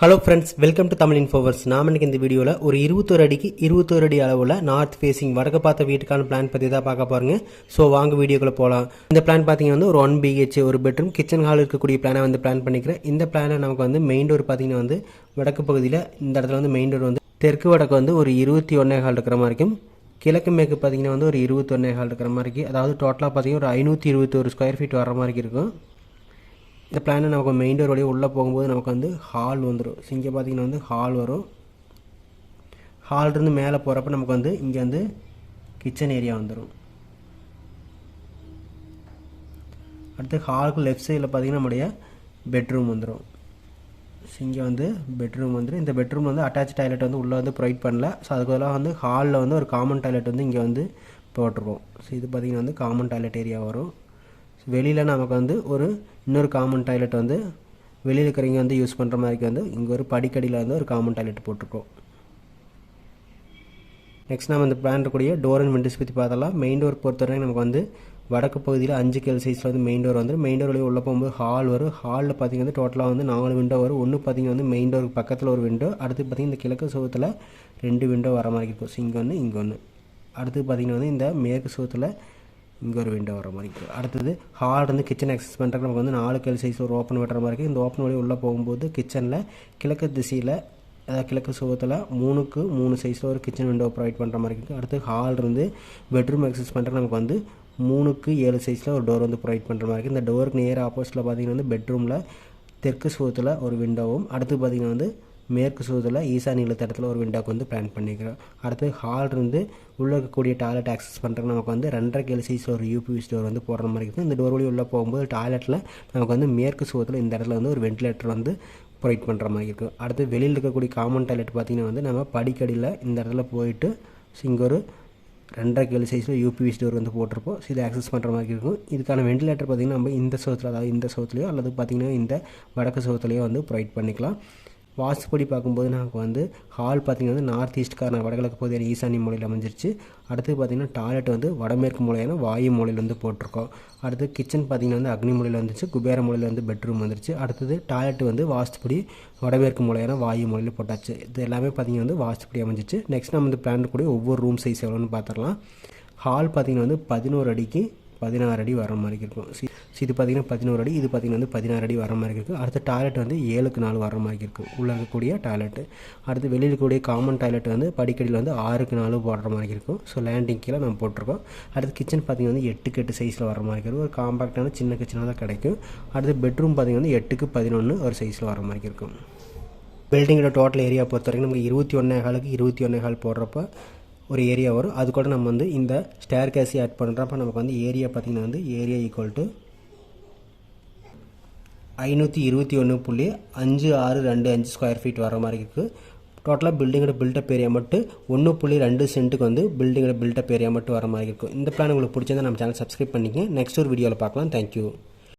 Hello friends welcome to Tamil Infoverse நாம் இன்றைக்கி இந்த வீடியோவில் ஒரு இருபத்தோரு அடிக்கு இருபத்தோரு அடி அளவில் நார்த் ஃபேஸிங் வடக்கு பார்த்த வீட்டுக்கான பிளான் பற்றி தான் பார்க்க பாருங்க ஸோ வாங்க வீடியோக்குள்ளே போகலாம் இந்த பிளான் பார்த்தீங்கன்னா வந்து ஒரு ஒன் பிஹெச் ஒரு பெட்ரூம் கிச்சன் ஹால் இருக்கக்கூடிய பிளானை வந்து பிளான் பண்ணிக்கிறேன். இந்த பிளானை நமக்கு வந்து மெயின் டோர் பார்த்தீங்கன்னா வந்து வடக்கு பகுதியில் இந்த இடத்துல வந்து மெயின் டோர் வந்து தெற்கு வடக்கு வந்து ஒரு இருபத்தி ஒன்றே ஹால் இருக்கிற மாதிரி இருக்கும். கிழக்கு மேற்கு பார்த்தீங்கன்னா வந்து ஒரு இருபத்தொன்னே ஹால் இருக்கிற மாதிரி இருக்குது அதாவது டோட்டலாக பார்த்தீங்கன்னா ஒரு ஐநூற்றி இருபத்தொரு ஸ்கொயர் ஃபீட் வர மாதிரி இருக்கும். இந்த பிளானை நமக்கு மெயின் டோர் வழியாக உள்ளே போகும்போது நமக்கு வந்து ஹால் வந்துடும் ஸோ இங்கே பார்த்தீங்கன்னா வந்து ஹால் வரும். ஹால்லேருந்து மேலே போகிறப்ப நமக்கு வந்து இங்கே வந்து கிச்சன் ஏரியா வந்துடும் அடுத்து ஹாலுக்கு லெஃப்ட் சைடில் பார்த்தீங்கன்னா நம்முடைய பெட்ரூம் வந்துடும் ஸோ இங்கே வந்து பெட்ரூம் வந்துடும் இந்த பெட்ரூம் வந்து அட்டாச் டாய்லெட் வந்து உள்ளே வந்து ப்ரொவைட் பண்ணல. ஸோ அதுக்கு பதிலாக வந்து ஹாலில் வந்து ஒரு காமன் டாய்லெட் வந்து இங்கே வந்து போட்டிருக்கோம். ஸோ இது பார்த்திங்கன்னா வந்து காமன் டாய்லெட் ஏரியா வரும். வெளியில் நமக்கு வந்து ஒரு இன்னொரு காமன் டாய்லெட் வந்து வெளியில் இருக்கிறவங்க வந்து யூஸ் பண்ணுற மாதிரி வந்து இங்கே ஒரு படிக்கடியில் வந்து ஒரு காமன் டாய்லெட் போட்டிருக்கோம். நெக்ஸ்ட் நம்ம இந்த பிளான் இருக்கக்கூடிய டோர் அண்ட் விண்டோஸ் பற்றி பார்த்தலாம் மெயின் டோர் பொறுத்தவரைக்கும் நமக்கு வந்து வடக்கு பகுதியில் அஞ்சு கேள் சைஸில் வந்து மெயின் டோர் வந்து மெயின் டோர் வழியாக உள்ளே போகும்போது ஹால் வரும். ஹாலில் பார்த்தீங்கன்னா டோட்டலாக வந்து நாலு விண்டோ வரும். ஒன்று பார்த்தீங்கன்னா வந்து மெயின் டோருக்கு பக்கத்தில் ஒரு விண்டோ அடுத்து பார்த்தீங்கன்னா இந்த கிழக்கு சுவத்தில் ரெண்டு விண்டோ வர மாதிரி இருக்கும் ஸோ இங்கே ஒன்று இங்கே ஒன்று அடுத்து பார்த்தீங்கன்னா வந்து இந்த மேற்கு சுவத்தில் இங்கே ஒரு விண்டோ வர மாதிரி இருக்குது அடுத்தது ஹால் இருந்து கிச்சன் ஆக்சஸ் பண்ணுறதுக்கு நமக்கு வந்து நாலு கல் சைஸ் ஒரு ஓப்பன் வெட்டுற மாதிரி இருக்குது இந்த ஓப்பன் வழி உள்ளே போகும்போது கிச்சனில் கிழக்கு திசையில் அதாவது கிழக்கு சுகத்தில் மூணுக்கு மூணு சைஸில் ஒரு கிச்சன் விண்டோ ப்ரொவைட் பண்ணுற மாதிரி இருக்குது அடுத்து ஹால் இருந்து பெட்ரூம் ஆக்சஸ் பண்ணுறதுக்கு நமக்கு வந்து மூணுக்கு ஏழு சைஸில் ஒரு டோர் வந்து ப்ரொவைட் பண்ணுற மாதிரி இருக்குது இந்த டோருக்கு நேர் ஆப்போசிட்டில் பார்த்தீங்கன்னா வந்து பெட்ரூமில் தெற்கு சுகத்தில் ஒரு விண்டோவும் அடுத்து பார்த்திங்கன்னா வந்து மேற்கு சூதில் ஈசானியில் நிலத்தடத்தில் ஒரு விண்டோக்கு வந்து பிளான் பண்ணிக்கிறோம். அடுத்து ஹால் இருந்து உள்ளே இருக்கக்கூடிய டாய்லெட் ஆக்சஸ் பண்ணுறதுக்கு நமக்கு வந்து ரெண்டரை கேள் ஒரு யூபிஎஸ் டோர் வந்து போடுற மாதிரி இருக்குது. இந்த டோர் வழி உள்ளே போகும்போது டாய்லெட்டில் நமக்கு வந்து மேற்கு சுகத்தில் இந்த இடத்துல வந்து ஒரு வென்டிலேட்டர் வந்து ப்ரொவைட் பண்ணுற மாதிரி இருக்கும் அடுத்து வெளியில் இருக்கக்கூடிய காமன் டாய்லெட் பார்த்திங்கன்னா வந்து நம்ம படிக்கடியில் இந்த இடத்துல போயிட்டு இங்கே ஒரு ரெண்டரை கேள் சைஸில் யூபிஎஸ் டோர் வந்து போட்டிருப்போம். ஸோ இதை ஆக்சஸ் பண்ணுற மாதிரி இருக்கும். இதுக்கான வெண்டிலேட்டர் பார்த்திங்கன்னா நம்ம இந்த சோத்தில் அதாவது இந்த சோத்துலையோ அல்லது பார்த்திங்கன்னா இந்த வடக்கு சோத்துலையோ வந்து ப்ரொவைட் பண்ணிக்கலாம். வாஸ்துப்படி பார்க்கும்போது நமக்கு வந்து ஹால் பார்த்திங்கன்னா வந்து நார்த் ஈஸ்ட் ஈஸ்ட்கான வடகிழக்கு பகுதியான ஈசானி மூலையில் அமைஞ்சிருச்சு. அடுத்து பார்த்திங்கன்னா டாய்லெட் வந்து வடமேற்கு மூலையான வாயு மூலையில் வந்து போட்டிருக்கோம். அடுத்து கிச்சன் பார்த்திங்கன்னா வந்து அக்னி மூலையில் வந்துச்சு குபேர மூலையில் வந்து பெட்ரூம் வந்துருச்சு. அடுத்தது டாய்லெட் வந்து வாஸ்துப்படி வடமேற்கு மூலையான வாயு மூலையில் போட்டாச்சு. இது எல்லாமே பார்த்திங்கன்னா வந்து வாஸ்துப்படி அமைஞ்சிச்சு. நெக்ஸ்ட் நம்ம வந்து பிளான் கூட ஒவ்வொரு ரூம் சைஸ் எவ்வளோன்னு பார்த்துடலாம். ஹால் பார்த்திங்கன்னா வந்து பதினோரு அடிக்கு பதினாறு அடி வர மாதிரி இருக்கும். சி இது பார்த்திங்கன்னா பதினோரு அடி இது பார்த்திங்கன்னா வந்து பதினாறு அடி வர மாதிரி இருக்குது அடுத்து டாய்லெட் வந்து ஏழுக்கு நாலு வர மாதிரி இருக்கும். உள்ளே இருக்கக்கூடிய டாய்லெட்டு. அடுத்து வெளியில் இருக்கக்கூடிய காமன் டாய்லெட் வந்து படிக்கடியில் வந்து ஆறுக்கு நாலு போடுற மாதிரி இருக்கும். ஸோ லேண்டிங் கீழே நம்ம போட்டிருக்கோம். அடுத்து கிச்சன் பார்த்திங்கன்னா வந்து எட்டுக்கு எட்டு சைஸில் வர மாதிரி இருக்கும். ஒரு காம்பாக்டான சின்ன கிச்சனாக தான் கிடைக்கும். அடுத்து பெட்ரூம் பார்த்திங்கன்னா வந்து எட்டுக்கு பதினொன்று ஒரு சைஸில் வர மாதிரி இருக்கும். பில்டிங்கோட டோட்டல் ஏரியா பொறுத்த வரைக்கும் நமக்கு இருபத்தி ஒன்றே காலுக்கு இருபத்தி ஒன்றே கால் போடுறப்ப ஒரு ஏரியா வரும். அது கூட நம்ம வந்து இந்த ஸ்டேர் கேஸி ஆட் பண்ணுறப்ப நமக்கு வந்து ஏரியா பார்த்திங்கன்னா வந்து ஏரியா ஈக்குவல் டு ஐநூற்றி இருபத்தி ஒன்று புள்ளி அஞ்சு ஆறு ரெண்டு அஞ்சு ஸ்கொயர் ஃபீட் வர மாதிரி இருக்குது டோட்டலாக பில்டிங்கோட பில்டப் ஏரியா மட்டும் ஒன்று புள்ளி ரெண்டு சென்ட்டுக்கு வந்து பில்டிங்கோட பில்டப் ஏரியா மட்டும் வர மாதிரி இருக்கும் இந்த பிளான் உங்களுக்கு பிடிச்சிருந்தா நம்ம சேனல் சப்ஸ்கிரைப் பண்ணிக்கங்க. நெக்ஸ்ட் ஒரு வீடியோவில் பார்க்கலாம். தேங்க்யூ